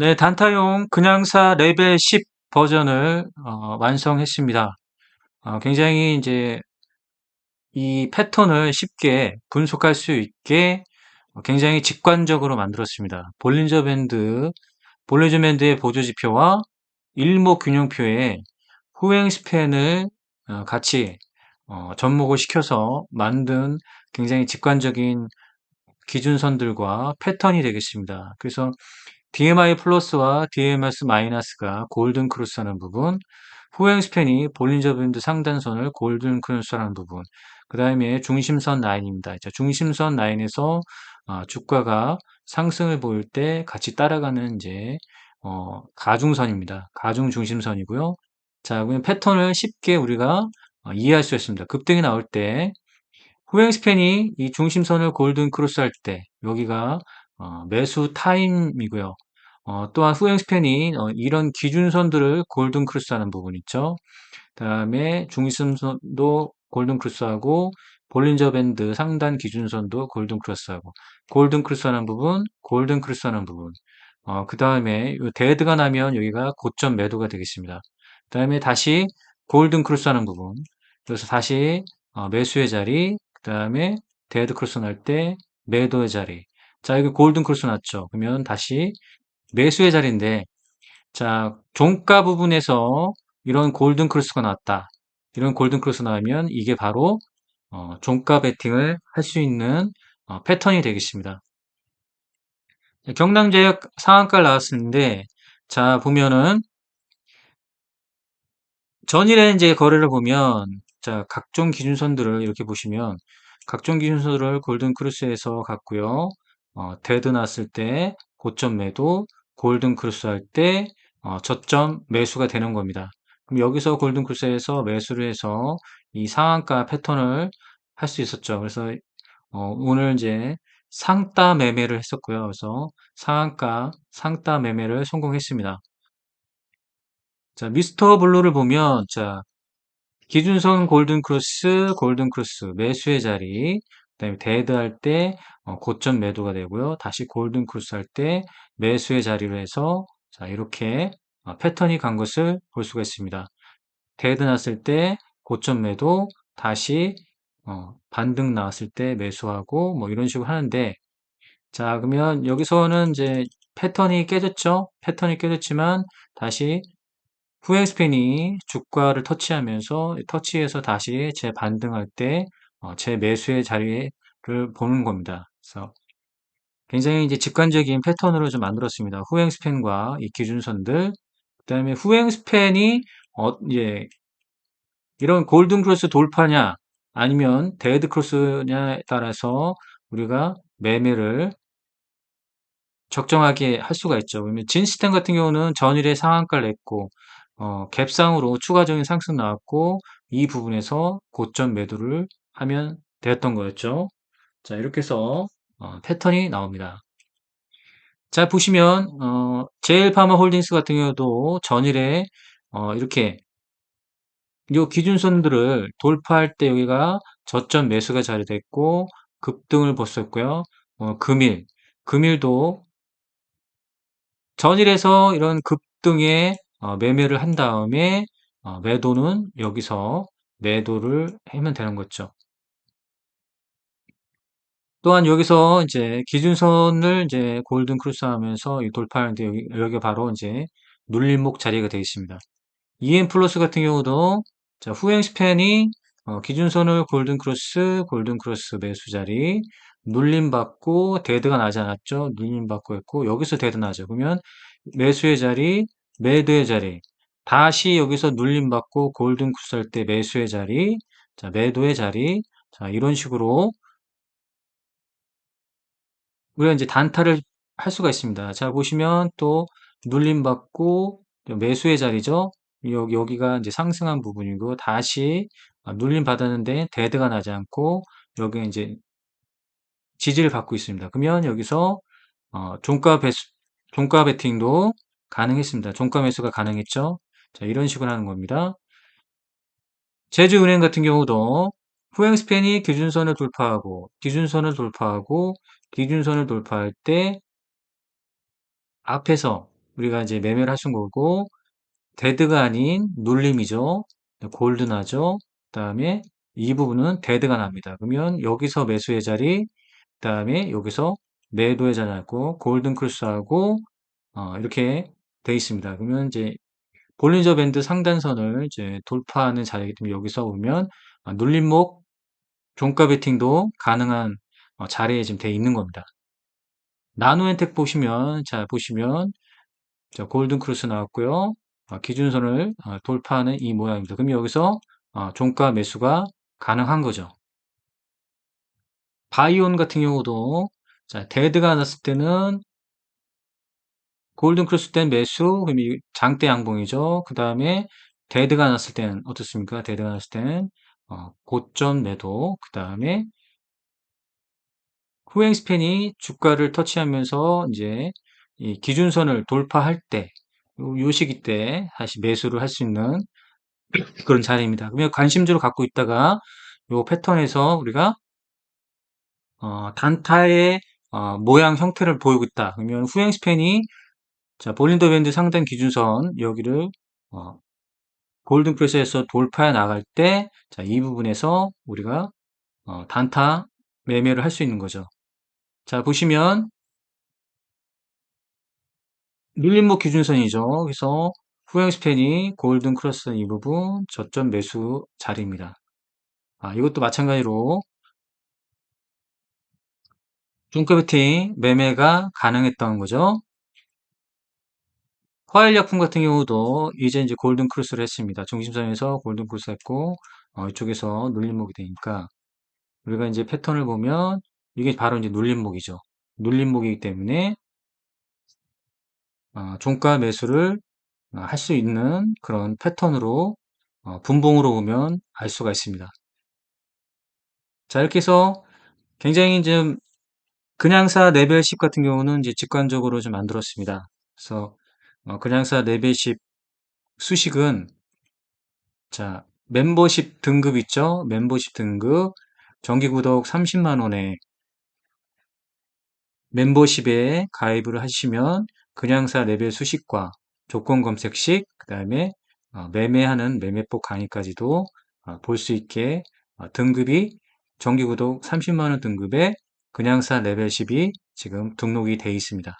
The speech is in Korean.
네, 단타용 그냥사 레벨 10 버전을 어, 완성했습니다. 어, 굉장히 이제 이 패턴을 쉽게 분석할 수 있게 굉장히 직관적으로 만들었습니다. 볼린저 밴드, 볼린저 밴드의 보조 지표와 일목 균형표에 후행 스팬을 어, 같이 어, 접목을 시켜서 만든 굉장히 직관적인 기준선들과 패턴이 되겠습니다. 그래서 DMI 플러스와 DMS 마이너스가 골든 크루스하는 부분, 후행 스팬이 볼린저 밴드 상단선을 골든 크루스하는 부분, 그 다음에 중심선 라인입니다. 중심선 라인에서 어, 주가가 상승을 보일 때 같이 따라가는 이제 어, 가중선입니다. 가중 중심선이고요. 자, 그러면 패턴을 쉽게 우리가 어, 이해할 수 있습니다. 급등이 나올 때 후행 스팬이 이 중심선을 골든 크로스 할 때 여기가 어, 매수 타임이고요. 어, 또한 후행 스팬이 어, 이런 기준선들을 골든 크로스 하는 부분 있죠. 그 다음에 중심선도 골든 크로스하고 볼린저 밴드 상단 기준선도 골든 크로스하고 골든 크로스 하는 부분, 골든 크로스 하는 부분 어, 그 다음에 데드가 나면 여기가 고점 매도가 되겠습니다. 그 다음에 다시 골든 크로스 하는 부분 그래서 다시 어, 매수의 자리 그 다음에 데드 크로스 날 때 매도의 자리. 자, 여기 골든 크로스 났죠. 그러면 다시 매수의 자리인데, 자, 종가 부분에서 이런 골든 크로스가 나왔다. 이런 골든 크로스 나오면 이게 바로 어, 종가 베팅을 할 수 있는 어, 패턴이 되겠습니다. 경남제약 상한가를 나왔었는데, 자, 보면은 전일에 이제 거래를 보면, 자, 각종 기준선들을 이렇게 보시면, 각종 기준선들을 골든 크루스에서 갔고요. 어, 데드 났을 때 고점 매도, 골든 크루스 할때 어, 저점 매수가 되는 겁니다. 그럼 여기서 골든 크루스에서 매수를 해서 이 상한가 패턴을 할 수 있었죠. 그래서 어, 오늘 이제 상따 매매를 했었고요. 그래서 상한가 상따 매매를 성공했습니다. 자, 미스터 블루를 보면 자, 기준선 골든 크로스, 골든 크로스 매수의 자리, 그다음에 데드 할때 어, 고점 매도가 되고요. 다시 골든 크로스 할 때 매수의 자리로 해서 자, 이렇게 어, 패턴이 간 것을 볼 수가 있습니다. 데드 났을 때 고점 매도, 다시 어, 반등 나왔을 때 매수하고 뭐 이런 식으로 하는데 자, 그러면 여기서는 이제 패턴이 깨졌죠? 패턴이 깨졌지만 다시 후행 스팬이 주가를 터치하면서 터치해서 다시 재반등할 때 어, 재매수의 자리를 보는 겁니다. 그래서 굉장히 이제 직관적인 패턴으로 좀 만들었습니다. 후행 스팬과 이 기준선들, 그 다음에 후행 스팬이 어, 예, 이런 골든 크로스 돌파냐 아니면 데드 크로스냐에 따라서 우리가 매매를 적정하게 할 수가 있죠. 그러면 진 시스템 같은 경우는 전일에 상한가를 냈고 어, 갭상으로 추가적인 상승 나왔고 이 부분에서 고점 매도를 하면 되었던 거였죠. 자 이렇게 해서 어, 패턴이 나옵니다. 자 보시면 어, 제일파마 홀딩스 같은 경우도 전일에 어, 이렇게 이 기준선들을 돌파할 때 여기가 저점 매수가 자리됐고 급등을 보였고요. 어, 금일 금일도 전일에서 이런 급등의 어, 매매를 한 다음에 어, 매도는 여기서 매도를 하면 되는 거죠. 또한 여기서 이제 기준선을 이제 골든 크루스 하면서 돌파하는데 여기, 여기 바로 이제 눌림목 자리가 되어 있습니다. EM 플러스 같은 경우도 자, 후행 스팬이 어, 기준선을 골든 크로스, 골든 크로스 매수 자리 눌림 받고 데드가 나지 않았죠. 눌림 받고 했고 여기서 데드 나죠. 그러면 매수의 자리, 매도의 자리. 다시 여기서 눌림 받고 골든 쿠스할 때 매수의 자리, 자, 매도의 자리. 자, 이런 식으로 우리가 이제 단타를 할 수가 있습니다. 자, 보시면 또 눌림받고 매수의 자리죠. 여기, 여기가 이제 상승한 부분이고 다시 눌림 받았는데 데드가 나지 않고 여기 이제 지지를 받고 있습니다. 그러면 여기서 어, 종가 배수, 종가 베팅도 가능했습니다. 종가 매수가 가능했죠. 자, 이런 식으로 하는 겁니다. 제주은행 같은 경우도 후행 스팬이 기준선을 돌파하고 기준선을 돌파하고 기준선을 돌파할 때 앞에서 우리가 이제 매매를 하신 거고, 데드가 아닌 눌림이죠. 골드나죠. 그 다음에 이 부분은 데드가 납니다. 그러면 여기서 매수의 자리, 그 다음에 여기서 매도의 자리 나고 골든 크루스하고 어, 이렇게 돼 있습니다. 그러면 이제 볼린저 밴드 상단선을 이제 돌파하는 자리이기 때문에 여기서 보면 어, 눌림목 종가 베팅도 가능한 어, 자리에 지금 돼 있는 겁니다. 나노엔텍 보시면 자 보시면 자 골든 크루스 나왔고요. 어, 기준선을 어, 돌파하는 이 모양입니다. 그럼 여기서 어, 종가 매수가 가능한 거죠. 바이온 같은 경우도 자 데드가 났을 때는 골든 크루스 땐 매수, 그럼 이 장대 양봉이죠. 그 다음에 데드가 났을 땐 어떻습니까? 데드가 났을 땐 어, 고점 매도, 그 다음에 후행 스팬이 주가를 터치하면서 이제 이 기준선을 돌파할 때, 요, 요 시기 때 다시 매수를 할 수 있는 그런 자리입니다. 그러면 관심주를 갖고 있다가 요 패턴에서 우리가 어, 단타의 어, 모양 형태를 보이고 있다. 그러면 후행 스팬이 자 볼린더 밴드 상단 기준선 여기를 어, 골든 프레스에서 돌파해 나갈 때, 자, 이 부분에서 우리가 어, 단타 매매를 할 수 있는 거죠. 자, 보시면 눌림목 기준선이죠. 그래서 후행 스팬이 골든 크로스 이 부분 저점 매수 자리입니다. 아, 이것도 마찬가지로 중가 베팅 매매가 가능했던 거죠. 화일 약품 같은 경우도 이제 이제 골든 크루스를 했습니다. 중심선에서 골든 크루스 했고 어, 이쪽에서 눌림목이 되니까 우리가 이제 패턴을 보면 이게 바로 이제 눌림목이죠. 눌림목이기 때문에 어, 종가 매수를 어, 할수 있는 그런 패턴으로 어, 분봉으로 보면 알 수가 있습니다. 자 이렇게 해서 굉장히 좀 그냥사 레벨 10 같은 경우는 이제 직관적으로 좀 만들었습니다. 그래서 어, 그냥사 레벨 10 수식은 자 멤버십 등급 있죠? 멤버십 등급 정기구독 30만원에 멤버십에 가입을 하시면 그냥사 레벨 수식과 조건 검색식, 그 다음에 어, 매매하는 매매법 강의까지도 어, 볼수 있게 어, 등급이 정기구독 30만원 등급에 그냥사 레벨 10이 지금 등록이 되어 있습니다.